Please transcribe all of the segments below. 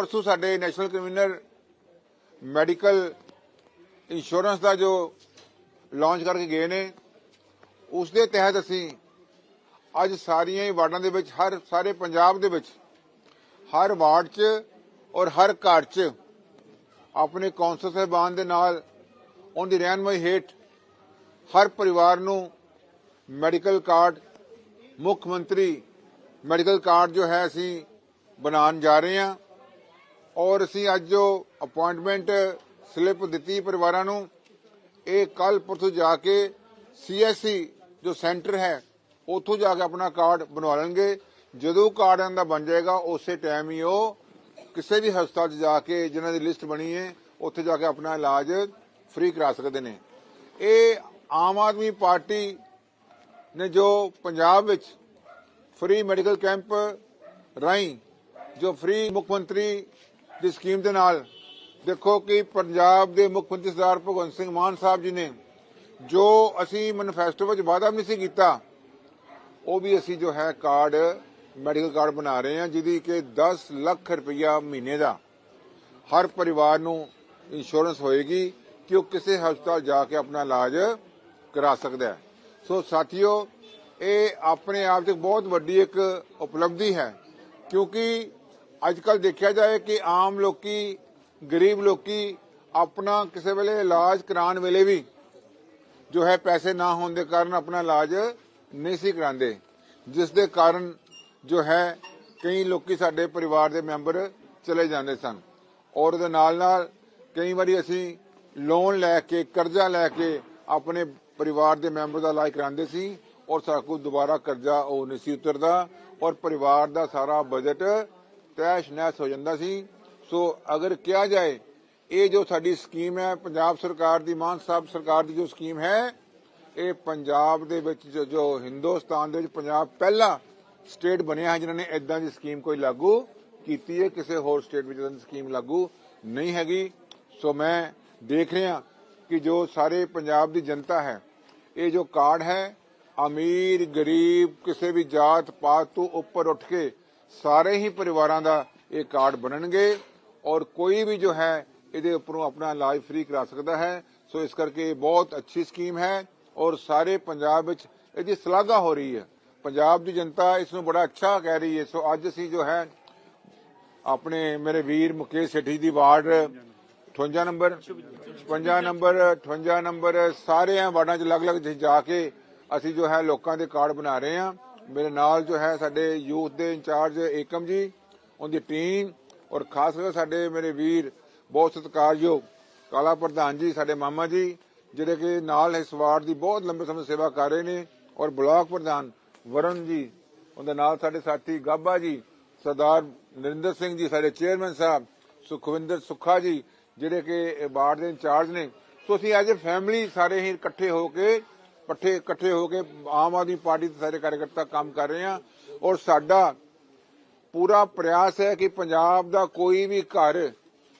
ਪਰਸੋਂ ਸਾਡੇ national convener medical insurance ਦਾ ਜੋ ਲਾਂਚ ਕਰਕੇ ਗਏ ਨੇ ਉਸ ਦੇ ਤਹਿਤ ਅਸੀਂ ਅੱਜ ਸਾਰੀਆਂ ਹੀ ਵਾਰਡਾਂ ਦੇ ਵਿੱਚ, ਹਰ ਸਾਰੇ ਪੰਜਾਬ ਦੇ ਵਿੱਚ, ਹਰ ਵਾਰਡ 'ਚ ਔਰ ਹਰ ਘਰ 'ਚ ਆਪਣੇ ਕੌਂਸਲ ਸਾਹਿਬਾਨ ਦੇ ਨਾਲ, ਉਹਦੀ ਰਹਿਨਮਾਈ ਹੇਠ ਹਰ ਪਰਿਵਾਰ ਨੂੰ ਮੈਡੀਕਲ ਕਾਰਡ, ਮੁੱਖ ਮੰਤਰੀ ਮੈਡੀਕਲ ਕਾਰਡ ਜੋ ਹੈ ਅਸੀਂ ਬਣਾਉਣ ਜਾ ਰਹੇ ਹਾਂ। ਔਰ ਅਸੀਂ ਅੱਜ ਜੋ ਅਪਾਇੰਟਮੈਂਟ ਸਲਿੱਪ ਦਿੱਤੀ ਪਰਿਵਾਰਾਂ ਨੂੰ। ਇਹ ਕੱਲ ਪਰਸੋਂ ਜਾ ਕੇ ਸੀਐਸਸੀ ਜੋ ਸੈਂਟਰ ਹੈ, ਉੱਥੋਂ ਜਾ ਕੇ ਆਪਣਾ ਕਾਰਡ ਬਣਵਾ ਲੈਣਗੇ। ਜਦੋਂ ਕਾਰਡ ਇਹਨਾਂ ਦਾ ਬਣ ਜਾਏਗਾ, ਉਸੇ ਟਾਈਮ ਹੀ ਉਹ ਕਿਸੇ ਵੀ ਹਸਪਤਾਲ 'ਚ ਜਾ ਕੇ ਜਿਨ੍ਹਾਂ ਦੀ ਲਿਸਟ ਬਣੀ ਹੈ, ਉੱਥੇ ਜਾ ਕੇ ਆਪਣਾ ਇਲਾਜ ਫ੍ਰੀ ਕਰਾ ਸਕਦੇ ਨੇ। ਇਹ ਆਮ ਆਦਮੀ ਪਾਰਟੀ ਨੇ ਜੋ ਪੰਜਾਬ ਵਿੱਚ ਫ੍ਰੀ ਮੈਡੀਕਲ ਕੈਂਪ ਰਾਹੀਂ ਜੋ ਫ੍ਰੀ ਮੁੱਖ ਮੰਤਰੀ ਦੀ ਸਕੀਮ ਦੇ ਨਾਲ ਦੇਖੋ ਕਿ ਪੰਜਾਬ ਦੇ ਮੁੱਖ ਮੰਤਰੀ ਸਰਦਾਰ ਭਗਵੰਤ ਸਿੰਘ ਮਾਨ ਸਾਹਿਬ ਜੀ ਨੇ ਜੋ ਅਸੀਂ ਮੈਨੀਫੈਸਟੋ ਵਿੱਚ ਵਾਅਦਾ ਵੀ ਨਹੀਂ ਸੀ ਕੀਤਾ, ਉਹ ਵੀ ਅਸੀਂ ਜੋ ਹੈ ਕਾਰਡ ਮੈਡੀਕਲ ਕਾਰਡ ਬਣਾ ਰਹੇ ਹਾਂ, ਜਿਹਦੀ ਕਿ 10 ਲੱਖ ਰੁਪਇਆ ਮਹੀਨੇ ਦਾ ਹਰ ਪਰਿਵਾਰ ਨੂੰ ਇੰਸ਼ੋਰੈਂਸ ਹੋਏਗੀ ਕਿ ਉਹ ਕਿਸੇ ਹਸਪਤਾਲ ਜਾ ਕੇ ਆਪਣਾ ਇਲਾਜ ਕਰਾ ਸਕਦਾ ਹੈ। ਸੋ ਸਾਥੀਓ, ਇਹ ਆਪਣੇ ਆਪ 'ਚ ਬਹੁਤ ਵੱਡੀ ਇੱਕ ਉਪਲਬਧੀ ਹੈ, ਕਿਉਂਕਿ ਅੱਜ ਕੱਲ ਦੇਖਿਆ ਜਾਏ ਕਿ ਆਮ ਲੋਕੀ, ਗਰੀਬ ਲੋਕੀ ਆਪਣਾ ਕਿਸੇ ਵੇਲੇ ਇਲਾਜ ਕਰਾਉਣ ਵੇਲੇ ਵੀ ਜੋ ਹੈ ਪੈਸੇ ਨਾ ਹੋਣ ਦੇ ਕਾਰਨ ਆਪਣਾ ਇਲਾਜ ਨਹੀਂ ਸੀ ਕਰਾਉਂਦੇ। ਜਿਸ ਦੇ ਕਾਰਨ ਜੋ ਹੈ ਕਈ ਲੋਕੀ ਸਾਡੇ ਪਰਿਵਾਰ ਦੇ ਮੈਂਬਰ ਚਲੇ ਜਾਂਦੇ ਸਨ। ਔਰ ਉਹਦੇ ਨਾਲ ਨਾਲ ਕਈ ਵਾਰੀ ਅਸੀਂ ਲੋਨ ਲੈ ਕੇ, ਕਰਜ਼ਾ ਲੈ ਕੇ ਆਪਣੇ ਪਰਿਵਾਰ ਦੇ ਮੈਂਬਰ ਦਾ ਇਲਾਜ ਕਰਾਉਂਦੇ ਸੀ ਔਰ ਸਾਡੇ ਕੋਲ ਦੁਬਾਰਾ ਕਰਜ਼ਾ ਉਹ ਨਹੀਂ ਸੀ ਉਤਰਦਾ ਔਰ ਪਰਿਵਾਰ ਦਾ ਸਾਰਾ ਬਜਟ ਤੈਸ਼ ਨੈਸ਼ ਹੋ ਜਾਂਦਾ ਸੀ। ਸੋ ਅਗਰ ਕਿਹਾ ਜਾਏ, ਇਹ ਜੋ ਸਾਡੀ ਸਕੀਮ ਹੈ, ਪੰਜਾਬ ਸਰਕਾਰ ਦੀ, ਮਾਨ ਸਾਹਿਬ ਸਰਕਾਰ ਦੀ ਜੋ ਸਕੀਮ ਹੈ, ਇਹ ਪੰਜਾਬ ਦੇ ਵਿੱਚ ਜੋ- ਹਿੰਦੁਸਤਾਨ ਦੇ ਵਿੱਚ ਪੰਜਾਬ ਪਹਿਲਾ ਸਟੇਟ ਬਣਿਆ ਹੈ, ਜਿਨ੍ਹਾਂ ਨੇ ਇਦਾਂ ਦੀ ਸਕੀਮ ਕੋਈ ਲਾਗੂ ਕੀਤੀ ਹੈ, ਕਿਸੇ ਹੋਰ ਸਟੇਟ ਵਿੱਚ ਇਦਾਂ ਦੀ ਸਕੀਮ ਲਾਗੂ ਨਹੀਂ ਹੈਗੀ। ਸੋ ਮੈਂ ਦੇਖ ਰਿਹਾ ਕਿ ਜੋ ਸਾਰੇ ਪੰਜਾਬ ਦੀ ਜਨਤਾ ਹੈ, ਇਹ ਜੋ ਕਾਰਡ ਹੈ, ਅਮੀਰ, ਗਰੀਬ, ਕਿਸੇ ਵੀ ਜਾਤ ਪਾਤ ਤੋਂ ਉੱਪਰ ਉੱਠ ਕੇ ਸਾਰੇ ਹੀ ਪਰਿਵਾਰਾਂ ਦਾ ਇਹ ਕਾਰਡ ਬਣਨਗੇ ਔਰ ਕੋਈ ਵੀ ਜੋ ਹੈ ਇਹਦੇ ਉੱਪਰੋਂ ਆਪਣਾ ਇਲਾਜ ਫ੍ਰੀ ਕਰਾ ਸਕਦਾ ਹੈ। ਸੋ ਇਸ ਕਰਕੇ ਇਹ ਬਹੁਤ ਅੱਛੀ ਸਕੀਮ ਹੈ ਔਰ ਸਾਰੇ ਪੰਜਾਬ ਵਿੱਚ ਇਹਦੀ ਸ਼ਲਾਘਾ ਹੋ ਰਹੀ ਹੈ। ਪੰਜਾਬ ਦੀ ਜਨਤਾ ਇਸ ਨੂੰ ਬੜਾ ਅੱਛਾ ਕਹਿ ਰਹੀ ਹੈ। ਸੋ ਅੱਜ ਅਸੀਂ ਜੋ ਹੈ ਆਪਣੇ ਮੇਰੇ ਵੀਰ ਮੁਕੇਸ਼ ਸੇਠੀ ਦੀ ਵਾਰਡ 58 ਨੰਬਰ 55 ਨੰਬਰ 58 ਨੰਬਰ, ਸਾਰਿਆਂ ਵਾਰਡਾਂ 'ਚ ਅਲੱਗ-ਅਲੱਗ ਜਾ ਕੇ ਅਸੀਂ ਜੋ ਹੈ ਲੋਕਾਂ ਦੇ ਕਾਰਡ ਬਣਾ ਰਹੇ ਹਾਂ। ਮੇਰੇ ਨਾਲ ਜੋ ਹੈ ਸਾਡੇ ਯੂਥ ਦੇ ਇੰਚਾਰਜ ਏਕਮ ਜੀ, ਉਹਦੀ ਟੀਮ ਔਰ ਖਾਸ ਕਰਕੇ ਸਾਡੇ ਮੇਰੇ ਵੀਰ ਬਹੁਤ ਸਤਿਕਾਰਯੋਗ ਕਾਲਾ ਪ੍ਰਧਾਨ ਜੀ, ਸਾਡੇ ਮਾਮਾ ਜੀ, ਜਿਹੜੇ ਕਿ ਨਾਲ ਇਸ ਵਾਰਡ ਦੀ ਬਹੁਤ ਲੰਬੇ ਸਮੇਂ ਸੇਵਾ ਕਰ ਰਹੇ ਨੇ ਔਰ ਬਲਾਕ ਪ੍ਰਧਾਨ ਵਰਨ ਜੀ, ਉਹਦੇ ਨਾਲ ਸਾਡੇ ਸਾਥੀ ਗਾਬਾ ਜੀ, ਸਰਦਾਰ ਨਰਿੰਦਰ ਸਿੰਘ ਜੀ, ਸਾਡੇ ਚੇਅਰਮੈਨ ਸਾਹਿਬ, ਸੁਖਵਿੰਦਰ ਸੁੱਖਾ ਜੀ, ਜਿਹੜੇ ਕਿ ਵਾਰਡ ਦੇ ਇੰਚਾਰਜ ਨੇ। ਸੋ ਅਸੀਂ ਐਜ਼ ਅ ਫੈਮਿਲੀ ਸਾਰੇ ਹੀ ਇਕੱਠੇ ਹੋ ਕੇ ਪੱਠੇ ਇਕੱਠੇ ਹੋ ਕੇ ਆਮ ਆਦਮੀ ਪਾਰਟੀ ਦੇ ਸਾਰੇ ਕਾਰਜਕਰਤਾ ਕੰਮ ਕਰ ਰਹੇ ਹਾਂ ਔਰ ਸਾਡਾ ਪੂਰਾ ਪ੍ਰਯਾਸ ਹੈ ਕਿ ਪੰਜਾਬ ਦਾ ਕੋਈ ਵੀ ਘਰ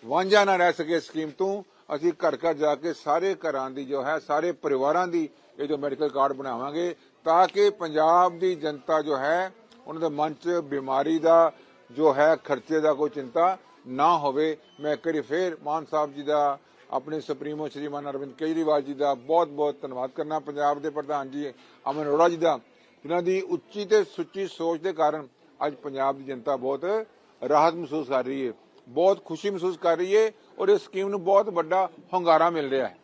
ਵਾਂਝਾ ਨਾ ਰਹਿ ਸਕੇ ਸਕੀਮ ਤੋਂ। ਅਸੀਂ ਘਰ ਘਰ ਜਾ ਕੇ ਸਾਰੇ ਘਰਾਂ ਦੀ ਜੋ ਹੈ, ਸਾਰੇ ਪਰਿਵਾਰਾਂ ਦੀ ਇਹ ਜੋ ਮੈਡੀਕਲ ਕਾਰਡ ਬਣਾਵਾਂਗੇ ਤਾਂ ਕਿ ਪੰਜਾਬ ਦੀ ਜਨਤਾ ਜੋ ਹੈ, ਉਹਨਾਂ ਦੇ ਮਨ 'ਚ ਬਿਮਾਰੀ ਦਾ ਜੋ ਹੈ, ਖਰਚੇ ਦਾ ਕੋਈ ਚਿੰਤਾ ਨਾ ਹੋਵੇ। ਮੈਂ ਇੱਕ ਵਾਰੀ ਫੇਰ ਮਾਨ ਸਾਹਿਬ ਜੀ ਦਾ ਆਪਣੇ ਸੁਪਰੀਮੋ ਸ਼੍ਰੀਮਾਨ ਅਰਵਿੰਦ ਕੇਜਰੀਵਾਲ ਜੀ ਦਾ ਬਹੁਤ ਬਹੁਤ ਧੰਨਵਾਦ ਕਰਨਾ। ਪੰਜਾਬ ਦੇ ਪ੍ਰਧਾਨ ਜੀ ਅਮਨ ਅਰੋੜਾ ਜੀ ਦਾ, ਜਿਨ੍ਹਾਂ ਦੀ ਉੱਚੀ ਤੇ ਸੁੱਚੀ ਸੋਚ ਦੇ ਕਾਰਨ ਅੱਜ ਪੰਜਾਬ ਦੀ ਜਨਤਾ ਬਹੁਤ ਰਾਹਤ ਮਹਿਸੂਸ ਕਰ ਰਹੀ ਹੈ। ਬਹੁਤ ਖੁਸ਼ੀ ਮਹਿਸੂਸ ਕਰ ਰਹੀ ਹੈ ਔਰ ਇਸ ਸਕੀਮ ਨੂੰ ਬਹੁਤ ਵੱਡਾ ਹੁੰਗਾਰਾ ਮਿਲ ਰਿਹਾ ਹੈ।